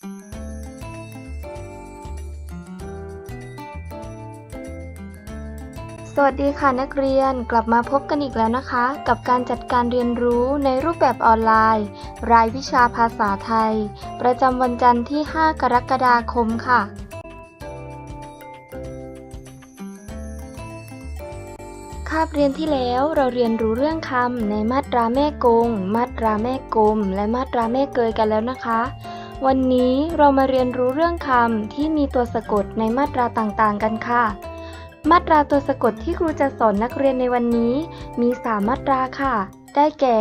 สวัสดีค่ะนักเรียนกลับมาพบกันอีกแล้วนะคะ กับการจัดการเรียนรู้ในรูปแบบออนไลน์ รายวิชาภาษาไทย ประจำวันจันทร์ที่ 5 กรกฎาคมค่ะคาบเรียนที่แล้วเราเรียนรู้เรื่องคำในมาตราแม่กง มาตราแม่กลม และมาตราแม่เกยกันแล้วนะคะ วันนี้เรามาเรียนรู้เรื่องคำที่มีตัวสะกดในมาตราต่างๆ กันค่ะ มาตราตัวสะกดที่ครูจะสอนนักเรียนในวันนี้ มี 3 มาตราค่ะ ได้แก่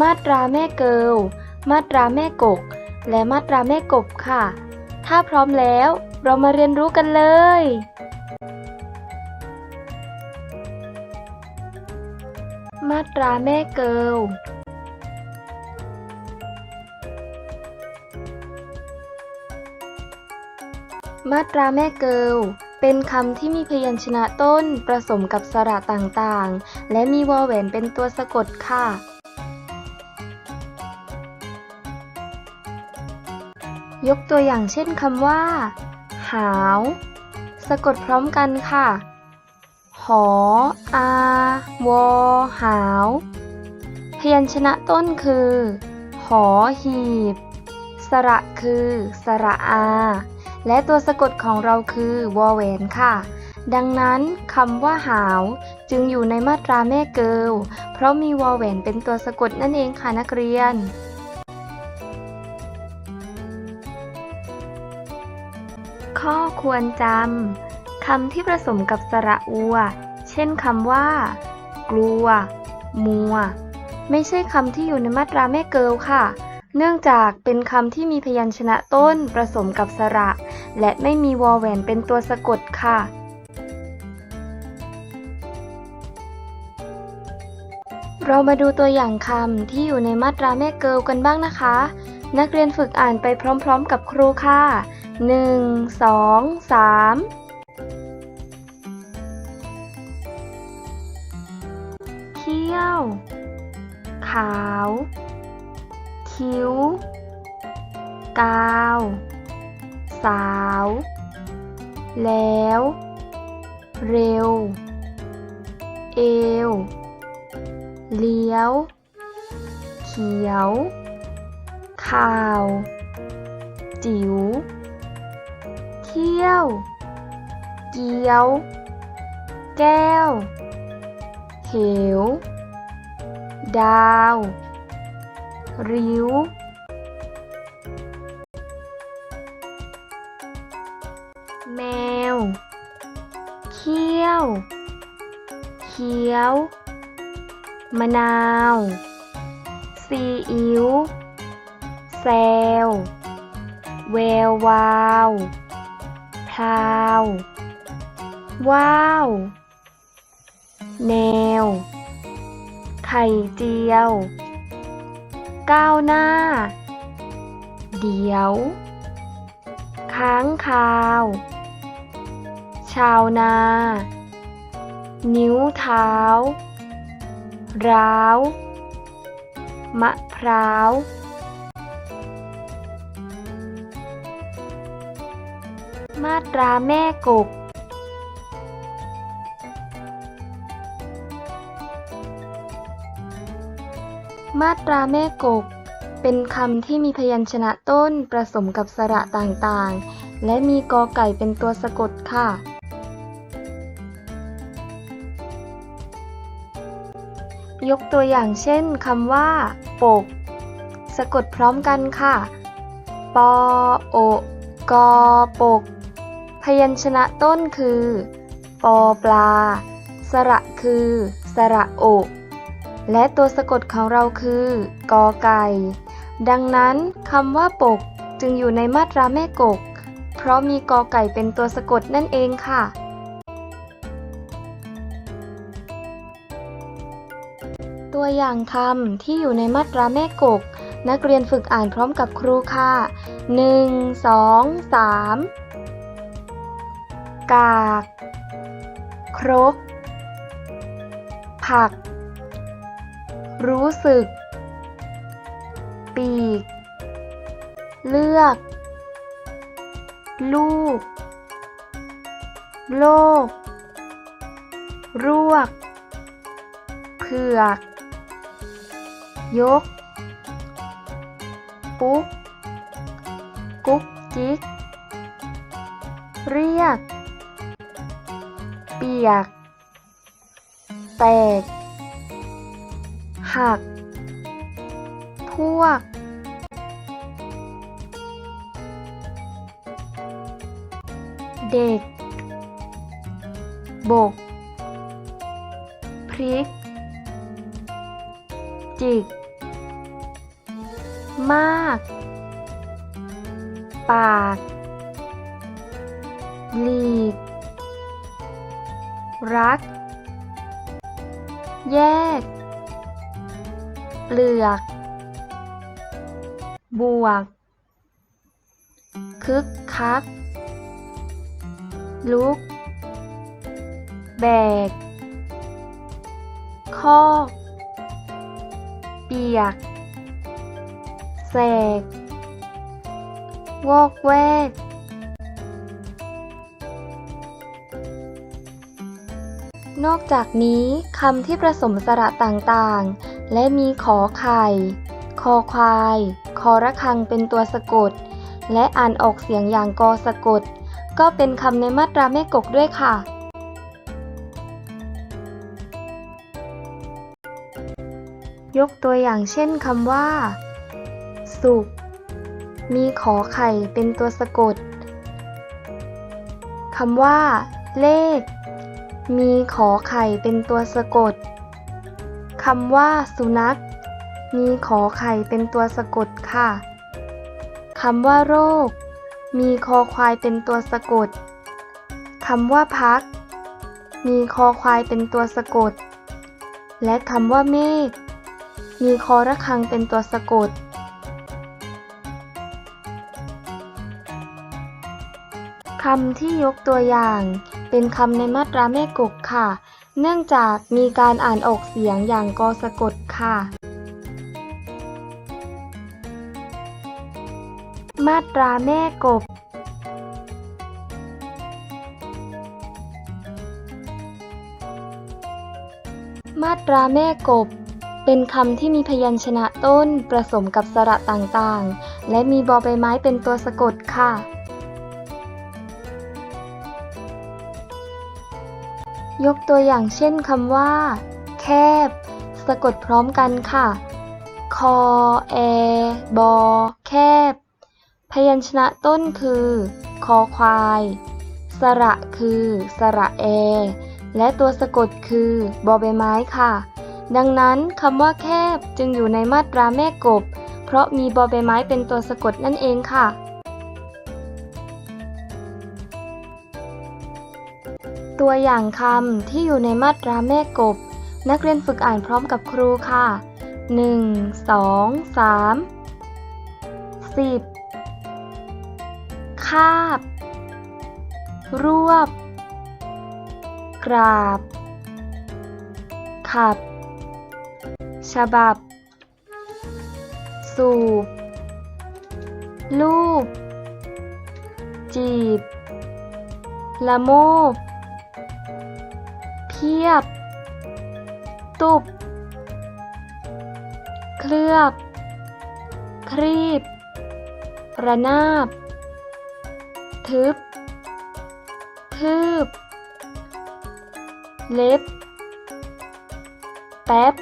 มาตราแม่เกิลมาตราแม่กก และมาตราแม่กบค่ะ ถ้าพร้อมแล้วเรามาเรียนรู้กันเลย มาตราแม่เกิล มาตราแม่เกิลเป็นคำที่มีพยัญชนะต้นผสมกับสระต่างๆ และมีวอแหวนเป็นตัวสะกดค่ะ ยกตัวอย่างเช่นคำว่า หาว สะกดพร้อมกันค่ะ หอ อา วอ หาว พยัญชนะต้นคือ หอหีบ สระคือ สระอา และตัวสะกดของเราคือวอแหวนค่ะ ดังนั้นคำว่าหาวจึงอยู่ในมาตราแม่เกิลเพราะมีวอแหวนเป็นตัวสะกดนั่นเองค่ะนักเรียน ข้อควรจำคำที่ผสมกับสระอัว เช่นคำว่า กลัว มัว ไม่ใช่คำที่อยู่ในมาตราแม่เกิลค่ะ เนื่องจากเป็นคำที่มีพยัญชนะต้นผสมกับสระ และไม่มีวอแหวนเป็นตัวสะกดค่ะ เรามาดูตัวอย่างคำที่อยู่ในมาตราแม่เกิลกันบ้างนะคะ นักเรียนฝึกอ่านไปพร้อมๆกับครูค่ะ 1 2 3เขี้ยว ขาว คิ้ว กาว สาว แล้ว เร็ว เอว เลี้ยว เขียว ข่าว จิ๋ว เที่ยว เกี้ยว แก้ว เหว ดาว ริ้ว แมว เขี้ยว เขียว มะนาวซีอิ๊วแซวแวววาวพราว ว้าว แนว ไข่เจียว ก้าวหน้า เดี๋ยว ค้างคาว ชาวนา นิ้วเท้า ร้าว มะพร้าวมาตราแม่กบ มาตราแม่กบ เป็นคำที่มีพยัญชนะต้นผสมกับสระต่างๆ และมีกอไก่เป็นตัวสะกดค่ะ ยกตัวอย่างเช่นคำว่า ปก สะกดพร้อมกันค่ะ ปอโอกอปก พยัญชนะต้นคือ ปอปลา สระคือ สระโอก และตัวสะกดของเราคือกอไก่ ดังนั้นคำว่าปกจึงอยู่ในมาตราแม่กก เพราะมีกอไก่เป็นตัวสะกดนั่นเองค่ะ ตัวอย่างคำที่อยู่ในมาตราแม่กก นักเรียนฝึกอ่านพร้อมกับครูค่ะ 1 2 3 กาก ครก ผัก รู้สึก ปีก เลือก ลูก โลก รวก เผือก ยก ปุ๊ก กุ๊กจิก เรียก เปียก แตก หัก พวก เด็ก บก พริก จิก มาก ปาก หลีก รัก แยก เปลือก บวก คึกคัก ลุก แบก คอกเปียก แสก วอกแวกนอกจากนี้คำที่ผสมสระต่างๆ และมีขอไข่ คอควาย คอระฆังเป็นตัวสะกด และอ่านออกเสียงอย่างกอสะกด ก็เป็นคำในมาตราแม่กกด้วยค่ะ ยกตัวอย่างเช่นคำว่า สุกมีขอไข่เป็นตัวสะกดคำว่า เลข มีขอไข่เป็นตัวสะกด คำว่า สุนัข มีขอไข่เป็นตัวสะกดค่ะ คำว่าโรค มีคอควายเป็นตัวสะกด คำว่าพัก มีคอควายเป็นตัวสะกด และคำว่าเมฆ มีคอระฆังเป็นตัวสะกดคำที่ยกตัวอย่าง เป็นคำในมาตราแม่กกค่ะ เนื่องจากมีการอ่านออกเสียงอย่างกอสะกดค่ะ มาตราแม่กบ มาตราแม่กบ เป็นคำที่มีพยัญชนะต้นผสมกับสระต่างๆ และมีบอใบไม้เป็นตัวสะกดค่ะ ยกตัวอย่างเช่นคำว่า แคบ สะกดพร้อมกันค่ะ คอ แอ บอ แคบ พยัญชนะต้นคือ คอควาย สระคือ สระแอ และตัวสะกดคือ บอใบไม้ค่ะ ดังนั้นคำว่าแคบจึงอยู่ในมาตราแม่กบ เพราะมีบอใบไม้เป็นตัวสะกดนั่นเองค่ะ ตัวอย่างคำที่อยู่ในมาตราแม่กบ นักเรียนฝึกอ่านพร้อมกับครูค่ะ 1 2 3 10 คาบ รวบ กราบ ขับ ฉบับ สูบ ลูบ จีบ ละโมบ เพียบ ตุบ เคลือบ ครีบ ระนาบ ทึบทืบ เล็บ แป๊บ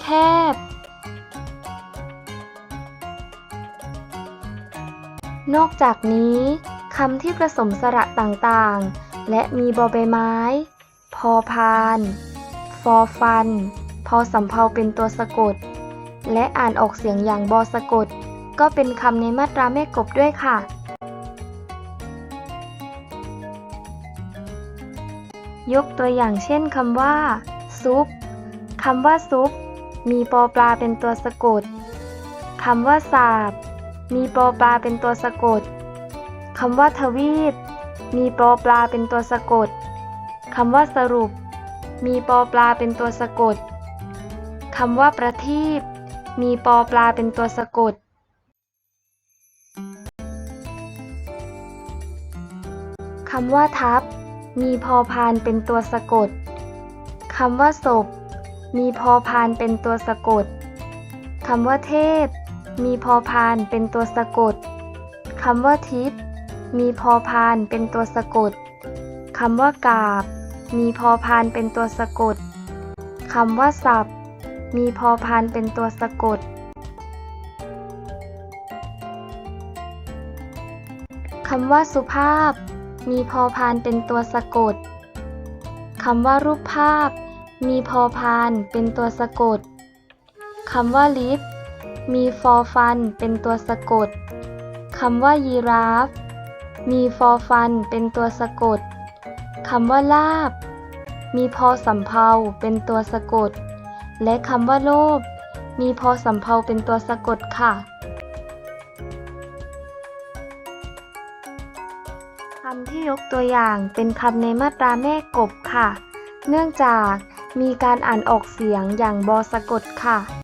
แคบ นอกจากนี้คำที่ผสมสระต่างๆ และมีบอใบไม้ พอพาน ฟอฟัน พอสำเพาเป็นตัวสะกด และอ่านออกเสียงอย่างบอสะกด ก็เป็นคำในมาตราแม่กบด้วยค่ะ ยกตัวอย่างเช่นคำว่า ซุปคำว่าซุป มีปอปลาเป็นตัวสะกดคำว่าสาบ มีปอปลาเป็นตัวสะกดคำว่าทวีป มีปอปลาเป็นตัวสะกด คำว่าสรุป มีปอปลาเป็นตัวสะกด คำว่าประทีปมีปอปลาเป็นตัวสะกด คำว่าทับ มีพอพานเป็นตัวสะกด คำว่าศพ มีพอพานเป็นตัวสะกด คำว่าเทพ มีพอพานเป็นตัวสะกด คำว่าทิพย์ มีพอพานเป็นตัวสะกดคำว่ากาบ มีพอพานเป็นตัวสะกดคำว่าสับมีพอพานเป็นตัวสะกดคำว่าสุภาพ มีพอพานเป็นตัวสะกดคำว่ารูปภาพ มีพอพานเป็นตัวสะกดคำว่าลิฟต์มีฟอฟันเป็นตัวสะกดคำว่ายีราฟ มีฟอฟันเป็นตัวสะกด คำว่าลาบ มีพอสำเพาเป็นตัวสะกด และคำว่าโลภ มีพอสำเพาเป็นตัวสะกดค่ะ คำที่ยกตัวอย่างเป็นคำในมาตราแม่กบค่ะ เนื่องจากมีการอ่านออกเสียงอย่างบอสะกดค่ะ